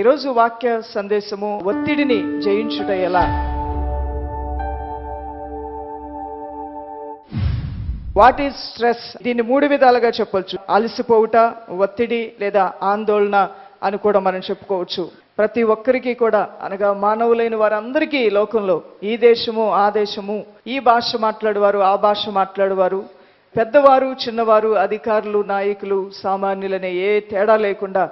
ఈరోజు వాక్య సందేశము ఒత్తిడిని జయించుట ఎలా? వాట్ ఈజ్ స్ట్రెస్ దీన్ని మూడు విధాలుగా చెప్పొచ్చు. అలసిపోవుట ఒత్తిడి లేదా ఆందోళన అని కూడా మనం చెప్పుకోవచ్చు. ప్రతి ఒక్కరికి కూడా అనగా మానవులైన వారందరికీ ఈ లోకంలో ఈ దేశము ఆ దేశము ఈ భాష మాట్లాడేవారు ఆ భాష మాట్లాడేవారు పెద్దవారు చిన్నవారు అధికారులు నాయకులు సామాన్యులనే ఏ తేడా లేకుండా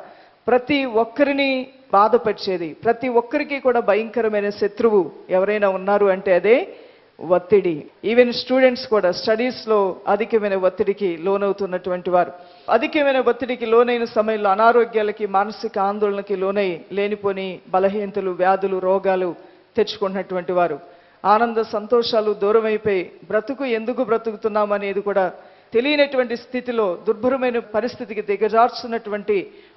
ప్రతి ఒక్కరిని బాధపరిచేది. ప్రతి ఒక్కరికి కూడా భయంకరమైన శత్రువు ఎవరైనా ఉన్నారు అంటే అదే ఒత్తిడి. ఈవెన్ స్టూడెంట్స్ కూడా స్టడీస్లో అధికమైన ఒత్తిడికి లోనవుతున్నటువంటి వారు. అధికమైన ఒత్తిడికి లోనైన సమయంలో అనారోగ్యాలకి మానసిక ఆందోళనకి లోనై లేనిపోని బలహీనతలు వ్యాధులు రోగాలు తెచ్చుకున్నటువంటి వారు. ఆనంద సంతోషాలు దూరమైపోయి బ్రతుకు ఎందుకు బ్రతుకుతున్నామనేది కూడా తెలియనటువంటి స్థితిలో దుర్భరమైన పరిస్థితికి దిగజార్చున్నటువంటి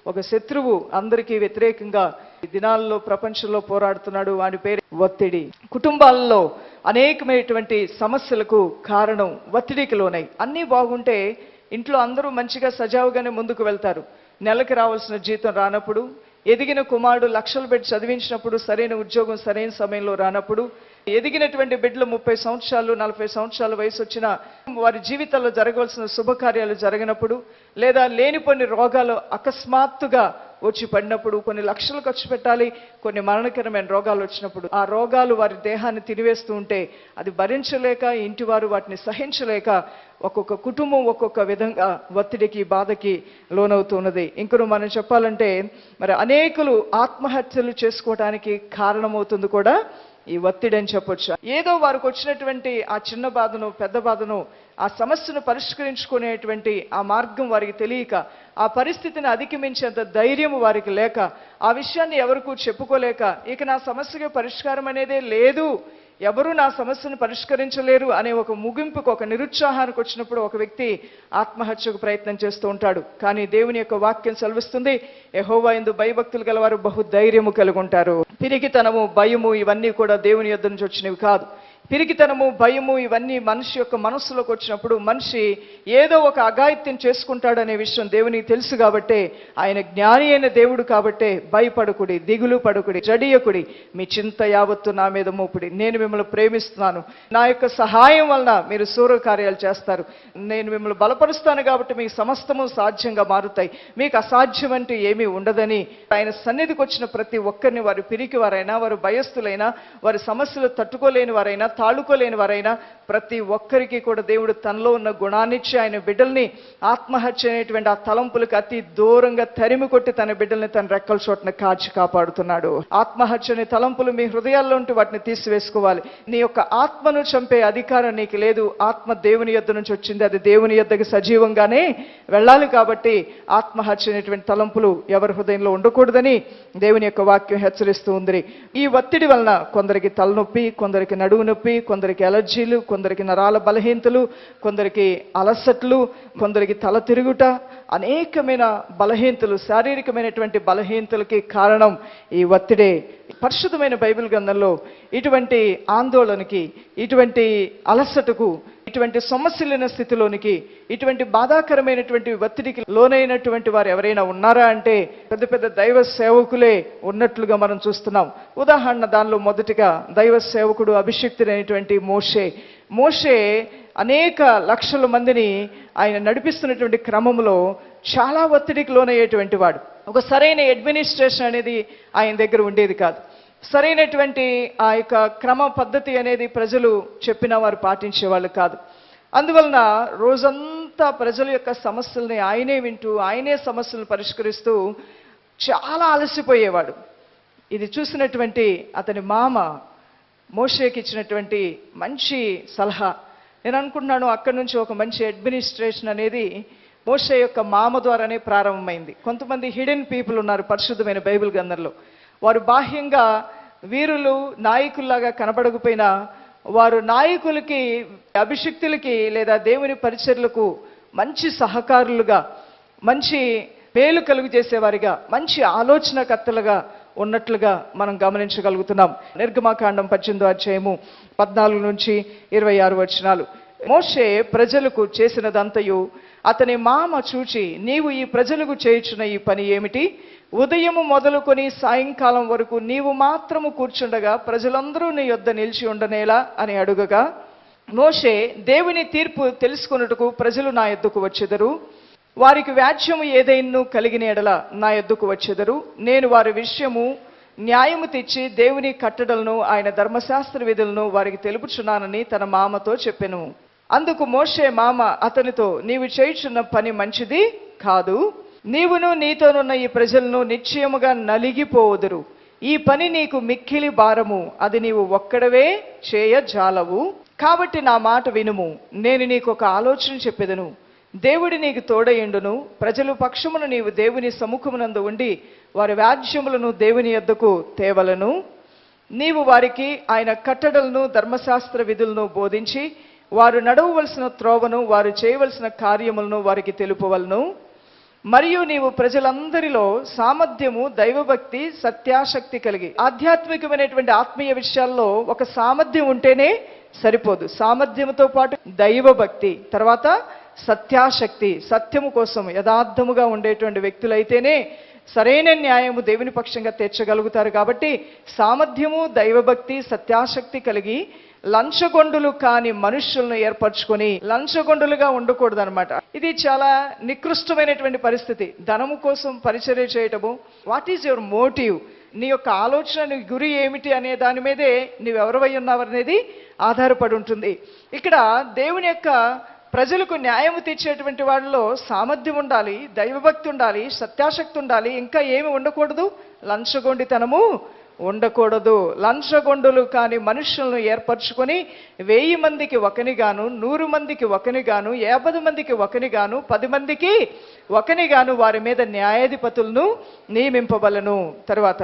ఒక శత్రువు అందరికీ వ్యతిరేకంగా ఈ దినాల్లో ప్రపంచంలో పోరాడుతున్నాడు. వాని పేరు ఒత్తిడి. కుటుంబాలలో అనేకమైనటువంటి సమస్యలకు కారణం ఒత్తిడికి లోనై. అన్నీ బాగుంటే ఇంట్లో అందరూ మంచిగా సజావుగానే ముందుకు వెళ్తారు. నెలకి రావాల్సిన జీతం రానప్పుడు ఎదిగిన కుమారుడు లక్షలు పెట్టి చదివించినప్పుడు సరైన ఉద్యోగం సరైన సమయంలో రానప్పుడు ఎదిగినటువంటి బిడ్డలు ముప్పై సంవత్సరాలు నలభై సంవత్సరాల వయసు వచ్చిన వారి జీవితాల్లో జరగవలసిన శుభకార్యాలు జరిగినప్పుడు లేదా లేని కొన్ని రోగాలు అకస్మాత్తుగా వచ్చి పడినప్పుడు కొన్ని లక్షలు ఖర్చు పెట్టాలి కొన్ని మరణకరమైన రోగాలు వచ్చినప్పుడు ఆ రోగాలు వారి దేహాన్ని తినివేస్తూ ఉంటే అది భరించలేక ఇంటి వారు వాటిని సహించలేక ఒక్కొక్క కుటుంబం ఒక్కొక్క విధంగా ఒత్తిడికి బాధకి లోనవుతున్నది. ఇంకను మనం చెప్పాలంటే మరి అనేకులు ఆత్మహత్యలు చేసుకోవడానికి కారణమవుతుంది కూడా ఈ ఒత్తిడి అని చెప్పొచ్చు. ఏదో వారికి వచ్చినటువంటి ఆ చిన్న బాధను పెద్ద బాధను ఆ సమస్యను పరిష్కరించుకునేటువంటి ఆ మార్గం వారికి తెలియక ఆ పరిస్థితిని అధిగమించేంత ధైర్యం వారికి లేక ఆ విషయాన్ని ఎవరికూ చెప్పుకోలేక ఇక నా సమస్యకి పరిష్కారం అనేదే లేదు. ఎవరు నా సమస్యను పరిష్కరించలేరు అనే ఒక ముగింపుకు ఒక నిరుత్సాహానికి వచ్చినప్పుడు ఒక వ్యక్తి ఆత్మహత్యకు ప్రయత్నం చేస్తూ ఉంటాడు. కానీ దేవుని యొక్క వాక్యం సెలవిస్తుంది యహోవా ఎందు భయభక్తులు గలవారు బహు ధైర్యము కలిగి ఉంటారు పిరికితనము భయము ఇవన్నీ కూడా దేవుని యొద్ద నుంచి వచ్చినవి కాదు. పిరికితనము భయము ఇవన్నీ మనిషి యొక్క మనస్సులోకి వచ్చినప్పుడు మనిషి ఏదో ఒక అఘాయిత్యం చేసుకుంటాడనే విషయం దేవునికి తెలుసు కాబట్టే ఆయన జ్ఞాని అయిన దేవుడు కాబట్టే భయపడకుడి దిగులు పడకుడి జడియకుడి. మీ చింత యావత్తు నా మీద మోపుడి. నేను మిమ్మల్ని ప్రేమిస్తున్నాను. నా యొక్క సహాయం వలన మీరు సూర్య కార్యాలు చేస్తారు. నేను మిమ్మల్ని బలపరుస్తాను కాబట్టి మీకు సమస్తము సాధ్యంగా మారుతాయి. మీకు అసాధ్యం అంటే ఏమీ ఉండదని ఆయన సన్నిధికి వచ్చిన ప్రతి ఒక్కరిని వారు పిరికి వారైనా వారు భయస్థులైనా వారి సమస్యలు తట్టుకోలేని వారైనా తాళుకోలేని వారైనా ప్రతి ఒక్కరికి కూడా దేవుడు తనలో ఉన్న గుణాన్నిచ్చి ఆయన బిడ్డల్ని ఆత్మహత్య అనేటువంటి ఆ తలంపులకు అతి దూరంగా తరిమి కొట్టి తన బిడ్డల్ని తన రెక్కల చోటన కాచి కాపాడుతున్నాడు. ఆత్మహత్య అనే తలంపులు మీ హృదయాల్లో ఉంటే వాటిని తీసివేసుకోవాలి. నీ యొక్క ఆత్మను చంపే అధికారం నీకు లేదు. ఆత్మ దేవుని యొద్ద నుంచి వచ్చింది. అది దేవుని యొద్దకు సజీవంగానే వెళ్ళాలి కాబట్టి ఆత్మహత్య అనేటువంటి తలంపులు ఎవరి హృదయంలో ఉండకూడదని దేవుని యొక్క వాక్యం హెచ్చరిస్తూ ఉంది. ఈ ఒత్తిడి వలన కొందరికి తలనొప్పి కొందరికి నడువు నొప్పి కొందరికి ఎలర్జీలు కొందరికి నరాల బలహీనతలు కొందరికి అలసట్లు కొందరికి తల తిరుగుట అనేకమైన బలహీనతలు శారీరకమైనటువంటి బలహీనతలకి కారణం ఈ ఒత్తిడే. పరిశుద్ధమైన బైబిల్ గ్రంథంలో ఇటువంటి ఆందోళనకి ఇటువంటి అలసటకు ఇటువంటి సమస్యలైన స్థితిలోనికి ఇటువంటి బాధాకరమైనటువంటి ఒత్తిడికి లోనైనటువంటి వారు ఎవరైనా ఉన్నారా అంటే పెద్ద పెద్ద దైవ సేవకులే ఉన్నట్లుగా మనం చూస్తున్నాం. ఉదాహరణ దానిలో మొదటిగా దైవ సేవకుడు అభిషిక్తుడైనటువంటి మోషే. మోషే అనేక లక్షల మందిని ఆయన నడిపిస్తున్నటువంటి క్రమంలో చాలా ఒత్తిడికి లోనయ్యేటువంటి వాడు. ఒక సరైన అడ్మినిస్ట్రేషన్ అనేది ఆయన దగ్గర ఉండేది కాదు. సరైనటువంటి ఆ యొక్క క్రమ పద్ధతి అనేది ప్రజలు చెప్పిన వారు పాటించేవాళ్ళు కాదు. అందువలన రోజంతా ప్రజల యొక్క సమస్యల్ని ఆయనే వింటూ ఆయనే సమస్యలను పరిష్కరిస్తూ చాలా అలసిపోయేవాడు. ఇది చూసినటువంటి అతని మామ మోషేకి ఇచ్చినటువంటి మంచి సలహా. నేను అనుకుంటున్నాను అక్కడి నుంచి ఒక మంచి అడ్మినిస్ట్రేషన్ అనేది మోషే యొక్క మామ ద్వారానే ప్రారంభమైంది. కొంతమంది హిడెన్ పీపుల్ ఉన్నారు పరిశుద్ధమైన బైబిల్ గ్రంథంలో. వారు బాహ్యంగా వీరులు నాయకుల్లాగా కనబడకపోయినా వారు నాయకులకి అభిషిక్తులకి లేదా దేవుని పరిచర్లకు మంచి సహకారులుగా మంచి పేలు కలుగు చేసేవారిగా మంచి ఆలోచనకర్తలుగా ఉన్నట్లుగా మనం గమనించగలుగుతున్నాం. నిర్గమాకాండం పద్దెనిమిదో అధ్యాయము పద్నాలుగు నుంచి ఇరవై ఆరు వచనాలు. మోషే ప్రజలకు చేసినదంతయు అతని మామ చూచి నీవు ఈ ప్రజలకు చేయుచున్న ఈ పని ఏమిటి? ఉదయము మొదలుకొని సాయంకాలం వరకు నీవు మాత్రము కూర్చుండగా ప్రజలందరూ నీ యొద్ద నిలిచి ఉండనేలా అని అడుగగా మోషే దేవుని తీర్పు తెలుసుకొనుటకు ప్రజలు నా ఎద్దుకు వచ్చెదరు. వారికి వ్యాజ్యము ఏదైనా కలిగిన ఎడల నా ఎద్దుకు వచ్చెదరు. నేను వారి విషయము న్యాయము తెచ్చి దేవుని కట్టడలను ఆయన ధర్మశాస్త్ర విధులను వారికి తెలుపుచున్నానని తన మామతో చెప్పెను. అందుకు మోషే మామ అతనితో నీవు చేయుచున్న పని మంచిది కాదు. నీవును నీతోనున్న ఈ ప్రజలను నిశ్చయముగా నలిగిపోవుదురు. ఈ పని నీకు మిక్కిలి భారము. అది నీవు ఒక్కడవే చేయజాలవు. కాబట్టి నా మాట వినుము. నేను నీకు ఒక ఆలోచన చెప్పెదను. దేవుడి నీకు తోడయుండును ప్రజలు పక్షమును నీవు దేవుని సముఖమునందు ఉండి వారి వ్యాజ్యములను దేవుని యొద్దకు తేవలను. నీవు వారికి ఆయన కట్టడలను ధర్మశాస్త్ర విధులను బోధించి వారు నడవవలసిన త్రోవను వారు చేయవలసిన కార్యములను వారికి తెలుపవలను. మరియు నీవు ప్రజలందరిలో సామర్థ్యము దైవభక్తి సత్యాశక్తి కలిగి. ఆధ్యాత్మికమైనటువంటి ఆత్మీయ విషయాల్లో ఒక సామర్థ్యం ఉంటేనే సరిపోదు. సామర్థ్యముతో పాటు దైవభక్తి తర్వాత సత్యాశక్తి సత్యము కోసం యథార్థముగా ఉండేటువంటి వ్యక్తులైతేనే సరైన న్యాయము దేవుని పక్షంగా తీర్చగలుగుతారు కాబట్టి సామర్థ్యము దైవభక్తి సత్యాశక్తి కలిగి లంచగొండులు కాని మనుషులను ఏర్పరచుకొని లంచగొండులుగా ఉండకూడదు అనమాట ఇది చాలా నికృష్టమైనటువంటి పరిస్థితి. ధనము కోసం పరిచర్య చేయటము. వాట్ ఈజ్ యువర్ మోటివ్ నీ యొక్క ఆలోచన నీ గురి ఏమిటి అనే దాని మీదే నీవు ఎవరివై ఉన్నావనేది ఆధారపడి ఉంటుంది. ఇక్కడ దేవుని యొక్క ప్రజలకు న్యాయం తీర్చేటువంటి వాళ్ళలో సామర్థ్యం ఉండాలి దైవభక్తి ఉండాలి సత్యాశక్తి ఉండాలి. ఇంకా ఏమి ఉండకూడదు? లంచగొండితనము ఉండకూడదు. లంచగొండులు కాని మనుషులను ఏర్పరచుకొని వెయ్యి మందికి ఒకనిగాను నూరు మందికి ఒకనిగాను యాభై మందికి ఒకనిగాను పది మందికి ఒకనిగాను వారి మీద న్యాయాధిపతులను నియమింపబలను తర్వాత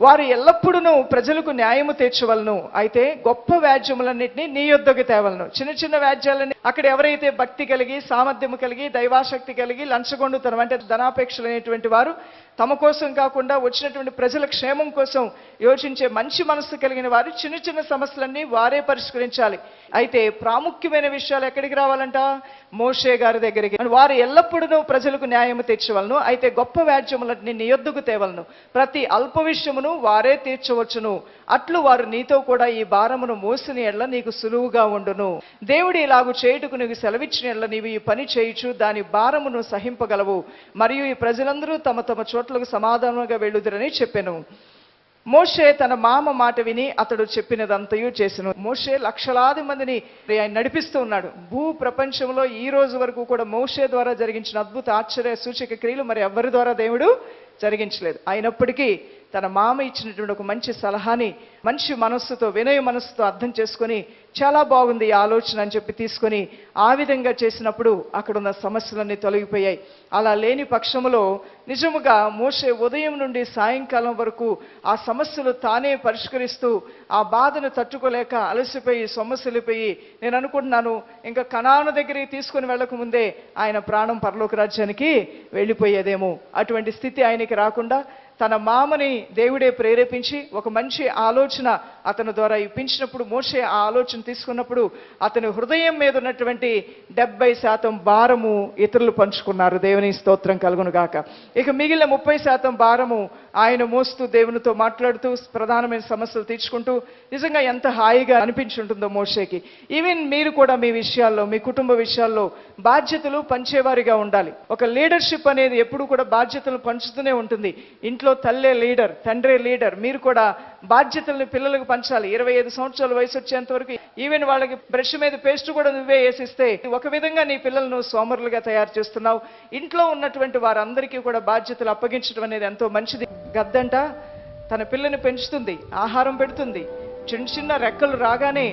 వారు ఎల్లప్పుడూ ప్రజలకు న్యాయము తీర్చవలను. అయితే గొప్ప వ్యాజ్యములన్నింటినీ నీ యొద్దకు తేవలను. చిన్న చిన్న వ్యాజ్యాలన్నీ అక్కడ ఎవరైతే భక్తి కలిగి సామర్థ్యము కలిగి దైవాశక్తి కలిగి లంచగొండుతనం అంటే ధనాపేక్షలు అనేటువంటి వారు తమ కోసం కాకుండా వచ్చినటువంటి ప్రజల క్షేమం కోసం యోచించే మంచి మనస్సు కలిగిన వారు చిన్న చిన్న సమస్యలన్నీ వారే పరిష్కరించాలి. అయితే ప్రాముఖ్యమైన విషయాలు ఎక్కడికి రావాలంట? మోషే గారి దగ్గరికి. వారు ఎల్లప్పుడూ ప్రజలకు న్యాయము తీర్చవలను. అయితే గొప్ప వ్యాజ్యములన్నీ నీ యొద్దకు తేవలను. ప్రతి అల్ప విషయమును వారే తీర్చవచ్చును. అట్లు వారు నీతో కూడా ఈ భారమును మోసిన ఎడ్ల నీకు సులువుగా ఉండును. దేవుడు ఇలాగు చేయుటకు నీకు సెలవిచ్చిన ఎడ్ల నీవు ఈ పని చేయుచు దాని భారమును సహింపగలవు. మరియు ఈ ప్రజలందరూ తమ తమ చోట్లకు సమాధానంగా వెళ్ళుదురని చెప్పాను. మోషే తన మామ మాట విని అతడు చెప్పినదంతయు చేసెను. మోషే లక్షలాది మందిని ఆయన నడిపిస్తూ ఉన్నాడు. భూ ప్రపంచంలో ఈ రోజు వరకు కూడా మోషే ద్వారా జరిగించిన అద్భుత ఆశ్చర్య సూచక క్రియలు మరి ఎవరి ద్వారా దేవుడు జరిగించలేదు? అయినప్పటికీ తన మామ ఇచ్చినటువంటి ఒక మంచి సలహాని మంచి మనస్సుతో వినయ మనస్సుతో అర్థం చేసుకొని చాలా బాగుంది ఈ ఆలోచన అని చెప్పి తీసుకొని ఆ విధంగా చేసినప్పుడు అక్కడ ఉన్న సమస్యలన్నీ తొలగిపోయాయి. అలా లేని పక్షములో నిజముగా మోసే ఉదయం నుండి సాయంకాలం వరకు ఆ సమస్యలు తానే పరిష్కరిస్తూ ఆ బాధను తట్టుకోలేక అలసిపోయి సొమ్మసిలిపోయి నేను అనుకుంటున్నాను ఇంకా కణాను దగ్గరికి తీసుకొని వెళ్ళక ముందే ఆయన ప్రాణం పరలోక రాజ్యానికి వెళ్ళిపోయేదేమో. అటువంటి స్థితి ఆయనకి రాకుండా తన మామని దేవుడే ప్రేరేపించి ఒక మంచి ఆలోచన అతని ద్వారా ఇప్పించినప్పుడు మోషే ఆ ఆలోచన తీసుకున్నప్పుడు అతని హృదయం మీద ఉన్నటువంటి డెబ్బై శాతం భారము ఇతరులు పంచుకున్నారు. దేవుని స్తోత్రం కలుగునుగాక. ఇక మిగిలిన ముప్పై శాతం భారము ఆయన మోస్తూ దేవునితో మాట్లాడుతూ ప్రధానమైన సమస్యలు తీర్చుకుంటూ నిజంగా ఎంత హాయిగా అనిపించుంటుందో మోషేకి. ఈవెన్ మీరు కూడా మీ విషయాల్లో మీ కుటుంబ విషయాల్లో బాధ్యతలు పంచేవారిగా ఉండాలి. ఒక లీడర్షిప్ అనేది ఎప్పుడు కూడా బాధ్యతలు పంచుతూనే ఉంటుంది. ఇంట్లో తల్లే లీడర్ తండ్రే లీడర్ మీరు కూడా బాధ్యతలను పిల్లలకు పంచాలి. ఇరవై ఐదు సంవత్సరాల వయసు వచ్చేంత వరకు ఈవెన్ వాళ్ళకి బ్రష్ మీద పేస్ట్ కూడా నువ్వే వేసిస్తే ఒక విధంగా నీ పిల్లలను సోమరులుగా తయారు చేస్తున్నావు. ఇంట్లో ఉన్నటువంటి వారందరికీ కూడా బాధ్యతలు అప్పగించడం అనేది ఎంతో మంచిది. గద్దంట తన పిల్లని పెంచుతుంది ఆహారం పెడుతుంది. చిన్న చిన్న రెక్కలు రాగానే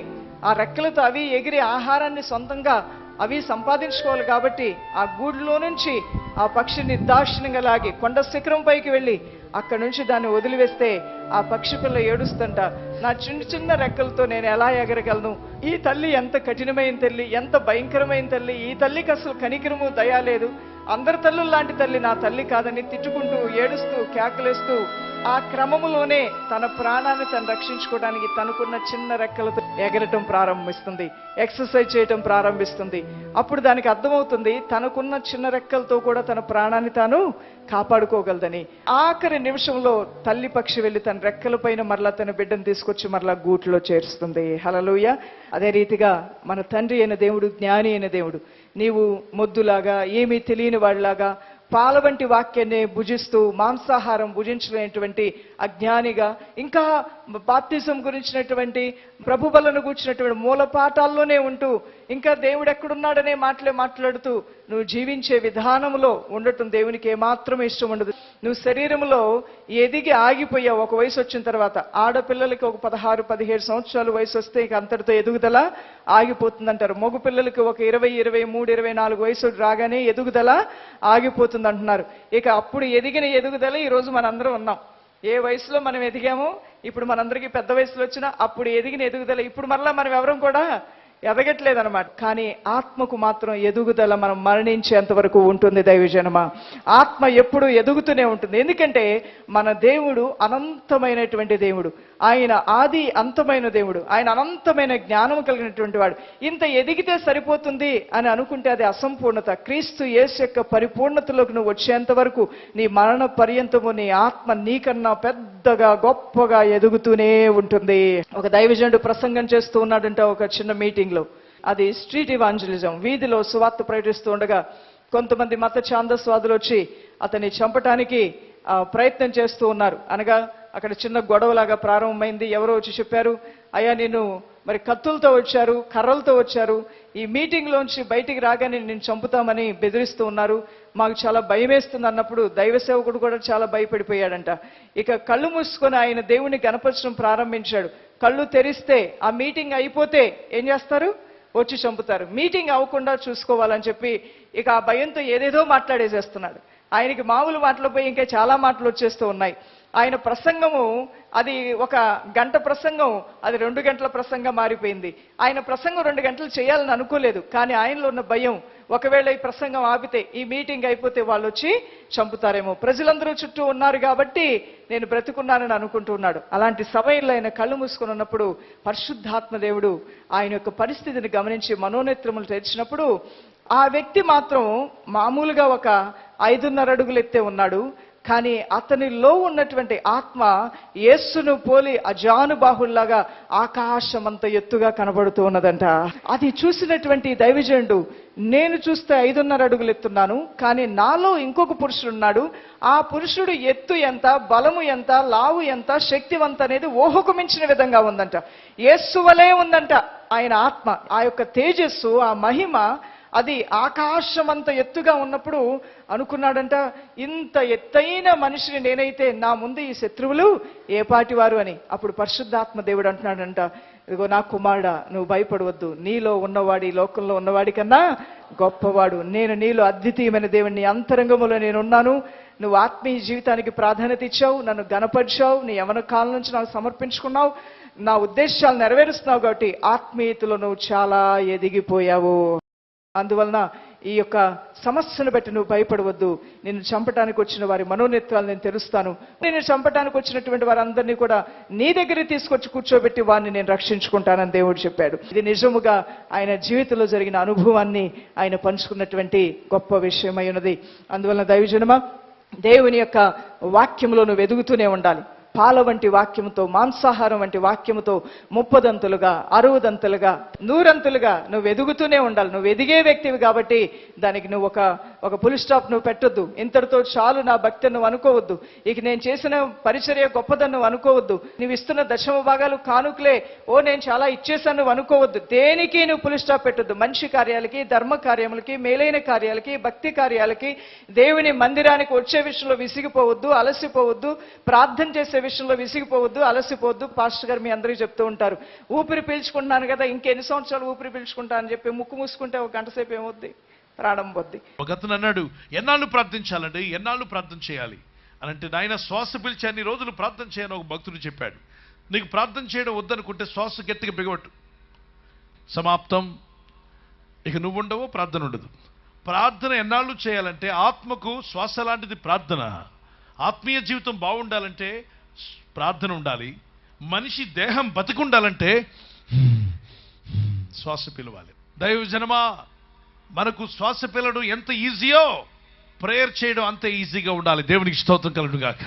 ఆ రెక్కలతో అవి ఎగిరి ఆహారాన్ని సొంతంగా అవి సంపాదించుకోవాలి కాబట్టి ఆ గూడులో నుంచి ఆ పక్షిని దాక్షిణంగా లాగి కొండ శిఖరం పైకి వెళ్ళి అక్కడి నుంచి దాన్ని వదిలివేస్తే ఆ పక్షి పిల్ల ఏడుస్తుంట. నా చిన్న చిన్న రెక్కలతో నేను ఎలా ఎగరగలను? ఈ తల్లి ఎంత కఠినమైన తల్లి ఎంత భయంకరమైన తల్లి ఈ తల్లికి అసలు కనికరము దయా లేదు. అందరి తల్లుల్లాంటి తల్లి నా తల్లి కాదని తిట్టుకుంటూ ఏడుస్తూ కేకలేస్తూ ఆ క్రమములోనే తన ప్రాణాన్ని తను రక్షించుకోవడానికి తనకున్న చిన్న రెక్కలతో ఎగరటం ప్రారంభిస్తుంది. ఎక్సర్సైజ్ చేయటం ప్రారంభిస్తుంది. అప్పుడు దానికి అర్థమవుతుంది తనకున్న చిన్న రెక్కలతో కూడా తన ప్రాణాన్ని తాను కాపాడుకోగలదని. ఆఖరి నిమిషంలో తల్లి పక్షి వెళ్ళి తన రెక్కలపైన మరలా తన బిడ్డను తీసుకొచ్చి మరలా గూట్లో చేరుస్తుంది. హలలోయ అదే రీతిగా మన తండ్రి అయిన దేవుడు జ్ఞాని అయిన దేవుడు నీవు మొద్దులాగా ఏమీ తెలియని వాడిలాగా పాల వంటి వాక్యాన్ని భుజిస్తూ మాంసాహారం భుజించలేనటువంటి అజ్ఞానిగా ఇంకా బాప్తిజం గురించినటువంటి ప్రభుబలను కూర్చున్నటువంటి మూల పాఠాల్లోనే ఉంటూ ఇంకా దేవుడు ఎక్కడున్నాడనే మాటలే మాట్లాడుతూ నువ్వు జీవించే విధానంలో ఉండటం దేవునికి ఏమాత్రం ఇష్టం ఉండదు. నువ్వు శరీరంలో ఎదిగి ఆగిపోయావు ఒక వయసు వచ్చిన తర్వాత. ఆడపిల్లలకి ఒక పదహారు పదిహేడు సంవత్సరాలు వయసు వస్తే ఇక అంతటితో ఎదుగుదల ఆగిపోతుందంటారు. మగపిల్లలకి ఒక ఇరవై ఇరవై మూడు ఇరవై నాలుగు వయసు రాగానే ఎదుగుదల ఆగిపోతుంది అంటున్నారు ఇక అప్పుడు ఎదిగిన ఎదుగుదల ఈరోజు మనందరం ఉన్నాం. ఏ వయసులో మనం ఎదిగామో ఇప్పుడు మనందరికీ పెద్ద వయసులో వచ్చినా అప్పుడు ఎదిగిన ఎదుగుదల. ఇప్పుడు మరలా మనం ఎవరం కూడా ఎదగట్లేదనమాట కానీ ఆత్మకు మాత్రం ఎదుగుదల మనం మరణించేంత వరకు ఉంటుంది దైవజనమ. ఆత్మ ఎప్పుడు ఎదుగుతూనే ఉంటుంది. ఎందుకంటే మన దేవుడు అనంతమైనటువంటి దేవుడు. ఆయన ఆది అంతమైన దేవుడు. ఆయన అనంతమైన జ్ఞానం కలిగినటువంటి వాడు. ఇంత ఎదిగితే సరిపోతుంది అని అనుకుంటే అది అసంపూర్ణత. క్రీస్తు యేసు యొక్క పరిపూర్ణతలోకి నువ్వు వచ్చేంత వరకు నీ మరణ పర్యంతము నీ ఆత్మ నీకన్నా పెద్దగా గొప్పగా ఎదుగుతూనే ఉంటుంది. ఒక దైవజనుడు ప్రసంగం చేస్తూ ఉన్నాడంట ఒక చిన్న మీటింగ్. లో అది స్ట్రీట్ ఇవాంజలిజం. వీధిలో సువార్త ప్రకటిస్తూ ఉండగా కొంతమంది మత ఛాందస్వాదులు వచ్చి అతన్ని చంపటానికి ప్రయత్నం చేస్తూ ఉన్నారు. అనగా అక్కడ చిన్న గొడవలాగా ప్రారంభమైంది. ఎవరో వచ్చి చెప్పారు అయ్యా నేను మరి కత్తులతో వచ్చారు కర్రలతో వచ్చారు. ఈ మీటింగ్ లోంచి బయటికి రాగానే నేను చంపుతామని బెదిరిస్తూ ఉన్నారు. మాకు చాలా భయం వేస్తుంది అన్నప్పుడు దైవ సేవకుడు కూడా చాలా భయపడిపోయాడంట. ఇక కళ్ళు మూసుకొని ఆయన దేవుని గణపరచడం ప్రారంభించాడు. కళ్ళు తెరిస్తే ఆ మీటింగ్ అయిపోతే ఏం చేస్తారు? వచ్చి చంపుతారు. మీటింగ్ అవ్వకుండా చూసుకోవాలని చెప్పి ఇక ఆ భయంతో ఏదేదో మాట్లాడేసేస్తున్నాడు. ఆయనకి మామూలు మాటలు పోయి ఇంకా చాలా మాటలు వచ్చేస్తూ ఉన్నాయి. ఆయన ప్రసంగము అది ఒక గంట ప్రసంగం అది రెండు గంటల ప్రసంగం మారిపోయింది. ఆయన ప్రసంగం రెండు గంటలు చేయాలని అనుకోలేదు కానీ ఆయనలో ఉన్న భయం ఒకవేళ ఈ ప్రసంగం ఆపితే ఈ మీటింగ్ అయిపోతే వాళ్ళు వచ్చి చంపుతారేమో. ప్రజలందరూ చుట్టూ ఉన్నారు కాబట్టి నేను బ్రతుకున్నానని అనుకుంటున్నాడు అలాంటి సమయంలో ఆయన కళ్ళు మూసుకుని ఉన్నప్పుడు పరిశుద్ధాత్మ దేవుడు ఆయన యొక్క పరిస్థితిని గమనించి మనోనేత్రములు తెరిచినప్పుడు ఆ వ్యక్తి మాత్రం మామూలుగా ఒక ఐదున్నర అడుగులు ఎత్తే ఉన్నాడు. కానీ అతనిలో ఉన్నటువంటి ఆత్మ యేస్సును పోలి అజానుబాహుల్లాగా ఆకాశమంత ఎత్తుగా కనబడుతూ ఉన్నదంట. అది చూసినటువంటి దైవజనుడు నేను చూస్తే ఐదున్నర అడుగులు ఎత్తున్నాను కానీ నాలో ఇంకొక పురుషుడు ఉన్నాడు ఆ పురుషుడు ఎత్తు ఎంత బలము ఎంత లావు ఎంత శక్తివంత అనేది ఊహకు మించిన విధంగా ఉందంట. యేస్సు వలే ఉందంట ఆయన ఆత్మ. ఆ యొక్క తేజస్సు ఆ మహిమ అది ఆకాశమంత ఎత్తుగా ఉన్నప్పుడు అనుకున్నాడంట ఇంత ఎత్తైన మనిషిని నేనైతే నా ముందు ఈ శత్రువులు ఏపాటి వారు అని. అప్పుడు పరిశుద్ధాత్మ దేవుడు అంటున్నాడంట ఇదిగో నా కుమారుడా నువ్వు భయపడవద్దు. నీలో ఉన్నవాడి లోకంలో ఉన్నవాడి కన్నా గొప్పవాడు. నేను నీలో అద్వితీయమైన దేవుడిని అంతరంగములో నేను ఉన్నాను నువ్వు ఆత్మీయ జీవితానికి ప్రాధాన్యత ఇచ్చావు. నన్ను గనపరిచావు నీ యవన కాలం నుంచి నాకు సమర్పించుకున్నావు. నా ఉద్దేశాలు నెరవేరుస్తున్నావు కాబట్టి ఆత్మీయతలో నువ్వు చాలా ఎదిగిపోయావు. అందువలన ఈ యొక్క సమస్యను బట్టి నువ్వు భయపడవద్దు. నిన్ను చంపటానికి వచ్చిన వారి మనోనేత్రాలు నేను తెరుస్తాను. నేను చంపటానికి వచ్చినటువంటి వారందరినీ కూడా నీ దగ్గర తీసుకొచ్చి కూర్చోబెట్టి వారిని నేను రక్షించుకుంటానని దేవుడు చెప్పాడు. ఇది నిజముగా ఆయన జీవితంలో జరిగిన అనుభవాన్ని ఆయన పంచుకున్నటువంటి గొప్ప విషయమై ఉన్నది. అందువలన దైవజనమా దేవుని యొక్క వాక్యంలో నువ్వు ఎదుగుతూనే ఉండాలి. పాల వంటి వాక్యముతో మాంసాహారం వంటి వాక్యముతో ముప్పదంతులుగా అరవదంతులుగా నూరంతులుగా నువ్వు ఎదుగుతూనే ఉండాలి. నువ్వు ఎదిగే వ్యక్తివి కాబట్టి దానికి నువ్వు ఒక ఒక పులి స్టాప్ నువ్వు పెట్టొద్దు. ఇంతటితో చాలు నా భక్తి నువ్వు అనుకోవద్దు. ఇక నేను చేసిన పరిచర్య గొప్పదని నువ్వు అనుకోవద్దు. నువ్వు ఇస్తున్న దశమ భాగాలు కానుకలే. ఓ నేను చాలా ఇచ్చేసాను నువ్వు అనుకోవద్దు. దేనికి నువ్వు పులి స్టాప్ పెట్టొద్దు? మంచి కార్యాలకి ధర్మ కార్యములకి మేలైన కార్యాలకి భక్తి కార్యాలకి దేవుని మందిరానికి వచ్చే విషయంలో విసిగిపోవద్దు అలసిపోవద్దు ప్రార్థన చేసే విషయంలో విసిగిపోవద్దు అలసిపోవద్దు. పాస్టర్ గారు మీ అందరికీ చెప్తూ ఉంటారు. ఊపిరి పీల్చుకుంటున్నాను కదా ఇంకెన్ని సంవత్సరాలు ఊపిరి పీల్చుకుంటా అని చెప్పి ముక్కు మూసుకుంటే ఒక గంట సేపు ఏమవుద్ది? రావడం పోద్ది. ఒక అన్నాడు ఎన్నాళ్ళు ప్రార్థించాలండి ఎన్నాళ్ళు ప్రార్థన చేయాలి? అని అంటే నాయన శ్వాస పిలిచి అన్ని రోజులు ప్రార్థన చేయని ఒక భక్తుడు చెప్పాడు. నీకు ప్రార్థన చేయడం వద్దనుకుంటే శ్వాస గట్టిగా బిగబట్టు. సమాప్తం. ఇక నువ్వు ఉండవు ప్రార్థన ఉండదు. ప్రార్థన ఎన్నాళ్ళు చేయాలంటే ఆత్మకు శ్వాస లాంటిది ప్రార్థన. ఆత్మీయ జీవితం బాగుండాలంటే ప్రార్థన ఉండాలి. మనిషి దేహం బతికుండాలంటే శ్వాస పిలవాలి. దైవ జనమా మనకు శ్వాస పిల్లడం ఎంత ఈజీయో ప్రేయర్ చేయడం అంత ఈజీగా ఉండాలి. దేవునికి స్తోత్రం కలుగుగాక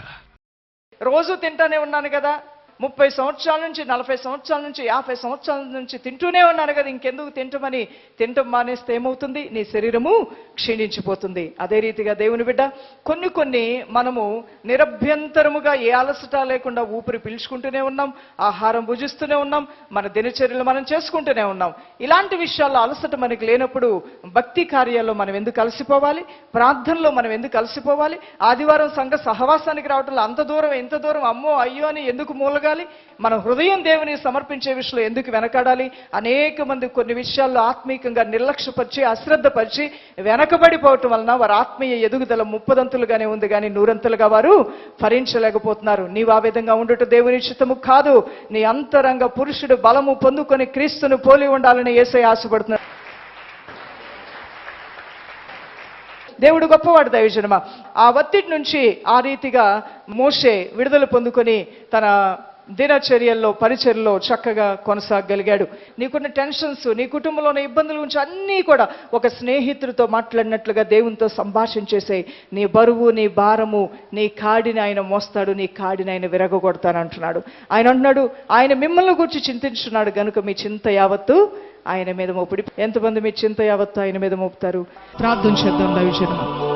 రోజు తింటానే ఉన్నాను కదా ముప్పై సంవత్సరాల నుంచి నలభై సంవత్సరాల నుంచి యాభై సంవత్సరాల నుంచి తింటూనే ఉన్నాను కదా ఇంకెందుకు తింటమని? తింటం మానేస్తే ఏమవుతుంది? నీ శరీరము క్షీణించిపోతుంది. అదే రీతిగా దేవుని బిడ్డ కొన్ని కొన్ని మనము నిరభ్యంతరముగా ఏ అలసట లేకుండా ఊపిరి పీల్చుకుంటూనే ఉన్నాం ఆహారం భుజిస్తూనే ఉన్నాం మన దినచర్యలు మనం చేసుకుంటూనే ఉన్నాం. ఇలాంటి విషయాల్లో అలసట మనకి లేనప్పుడు భక్తి కార్యాల్లో మనం ఎందుకు కలిసిపోవాలి ప్రార్థనలో మనం ఎందుకు కలిసిపోవాలి ఆదివారం సంఘ సహవాసానికి రావటంలో అంత దూరం ఎంత దూరం అమ్మో అయ్యో అని ఎందుకు మూలగాలి మన హృదయం దేవుని సమర్పించే విషయంలో ఎందుకు వెనకాడాలి? అనేక మంది కొన్ని విషయాల్లో ఆత్మీయంగా నిర్లక్ష్యపరిచి అశ్రద్ధపరిచి వెనకబడిపోవటం వలన వారి ఆత్మీయ ఎదుగుదల ముప్పదంతులుగానే ఉంది. కానీ నూరంతులుగా వారు భరించలేకపోతున్నారు నీవు ఆ విధంగా ఉండటం దేవుని చిత్తము కాదు. నీ అంతరంగ పురుషుడు బలము పొందుకొని క్రీస్తును పోలి ఉండాలని ఏసై ఆశపడుతున్నారు. దేవుడు గొప్పవాడు దైవజనమ. ఆ ఒత్తిడి నుంచి ఆ రీతిగా మోషే విడుదల పొందుకొని తన దినచర్యల్లో పరిచర్లో చక్కగా కొనసాగలిగాడు. నీకున్న టెన్షన్స్ నీ కుటుంబంలో ఉన్న ఇబ్బందుల గురించి అన్నీ కూడా ఒక స్నేహితుడితో మాట్లాడినట్లుగా దేవునితో సంభాషణ చేసే నీ బరువు నీ భారము నీ కాడిని ఆయన మోస్తాడు నీ కాడిని ఆయన విరగొడతానంటున్నాడు ఆయన అంటున్నాడు ఆయన మిమ్మల్ని గురించి చింతించున్నాడు కనుక మీ చింత యావత్తు ఆయన మీద మోపుడు. ఎంతమంది మీ చింత యావత్తు ఆయన మీద మోపుతారు? ప్రార్థన చేద్దాం దయచేద్దాం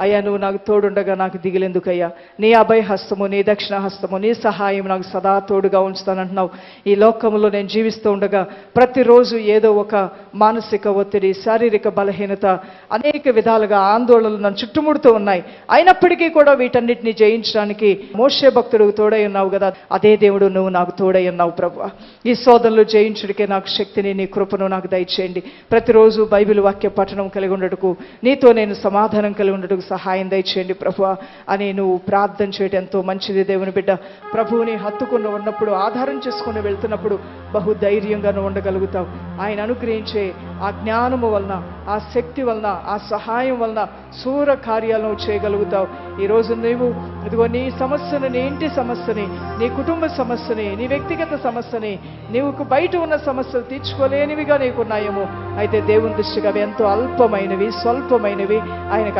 అయ్యా నువ్వు నాకు తోడుండగా నాకు దిగిలేందుకయ్యా? నీ అభయ హస్తము నీ దక్షిణ హస్తము నీ సహాయం నాకు సదా తోడుగా ఉంచుతానంటున్నావు. ఈ లోకంలో నేను జీవిస్తూ ఉండగా ప్రతిరోజు ఏదో ఒక మానసిక ఒత్తిడి శారీరక బలహీనత అనేక విధాలుగా ఆందోళనలు నన్ను చుట్టుముడుతూ ఉన్నాయి. అయినప్పటికీ కూడా వీటన్నిటిని జయించడానికి మోషే భక్తుడు తోడై ఉన్నావు కదా. అదే దేవుడు నువ్వు నాకు తోడై ఉన్నావు ప్రభు ఈ సోదరులు జయించుడికే నాకు శక్తిని నీ కృపను నాకు దయచేయండి. ప్రతిరోజు బైబిల్ వాక్య పఠనం కలిగి ఉండటకు నీతో నేను సమాధానం కలిగి ఉండటకు సహాయం దయచేయండి ప్రభు అని నువ్వు ప్రార్థన చేయడం ఎంతో మంచిది దేవుని బిడ్డ. ప్రభువుని హత్తుకుని ఉన్నప్పుడు ఆధారం చేసుకుని వెళ్తున్నప్పుడు బహు ధైర్యంగా నువ్వు ఉండగలుగుతావు. ఆయన అనుగ్రహించే ఆ జ్ఞానము వలన ఆ శక్తి వలన ఆ సహాయం వలన సూర కార్యాలు చేయగలుగుతావు. ఈరోజు నీవు ఇదిగో నీ సమస్యను నీ ఇంటి సమస్యని నీ కుటుంబ సమస్యని నీ వ్యక్తిగత సమస్యని నీవుకు బయట ఉన్న సమస్యలు తీర్చుకోలేనివిగా నీకున్నాయేమో. అయితే దేవుని దృష్టిగా అవి ఎంతో అల్పమైనవి స్వల్పమైనవి. ఆయనకు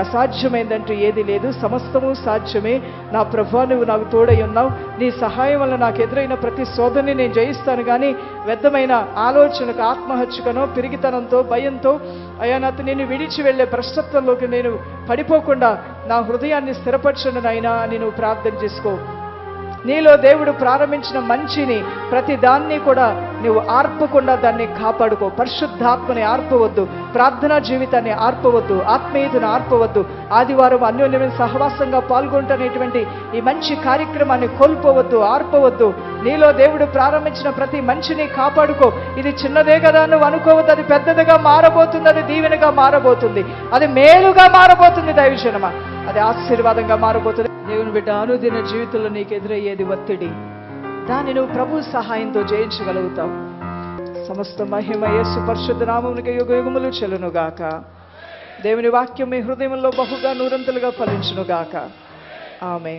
అసాధ్యమైందంటూ ఏది లేదు. సమస్తము సాధ్యమే. నా ప్రభా నువ్వు నాకు తోడై ఉన్నావు. నీ సహాయం వల్ల నాకు ఎదురైన ప్రతి శోధనని నేను జయిస్తాను. కానీ వ్యర్థమైన ఆలోచనకు ఆత్మహత్యకనో పిరిగితనంతో భయంతో అయ్యా నాతో నేను విడిచి వెళ్ళే భ్రష్టత్వంలోకి నేను పడిపోకుండా నా హృదయాన్ని స్థిరపరచను నాయనా అని నువ్వు ప్రార్థన చేసుకో. నీలో దేవుడు ప్రారంభించిన మంచిని ప్రతి దాన్ని కూడా నువ్వు ఆర్పకుండా దాన్ని కాపాడుకో. పరిశుద్ధాత్మని ఆర్పవద్దు. ప్రార్థనా జీవితాన్ని ఆర్పవద్దు. ఆత్మీయతను ఆర్పవద్దు. ఆదివారం అన్యోన్యమైన సహవాసంగా పాల్గొంటున్నటువంటి ఈ మంచి కార్యక్రమాన్ని కోల్పోవద్దు ఆర్పవద్దు. నీలో దేవుడు ప్రారంభించిన ప్రతి మంచిని కాపాడుకో. ఇది చిన్నదే కదా నువ్వు అనుకోవద్దు. అది పెద్దదిగా మారబోతుంది అది దీవెనగా మారబోతుంది. అది మేలుగా మారబోతుంది దైవజనమా. అది ఆశీర్వాదంగా మారబోతుంది. దేవుని బిడ్డ అనుదిన జీవితంలో నీకు ఎదురయ్యేది ఒత్తిడి. దాన్ని నువ్వు ప్రభు సహాయంతో జయించగలుగుతావు సమస్త మహిమ యేసు పరిశుద్ధ నామమునికి యుగ యుగములు చెలునుగాక దేవుని వాక్యం మీ హృదయంలో బహుగా నూరంతులుగా ఫలించునుగాక. ఆమె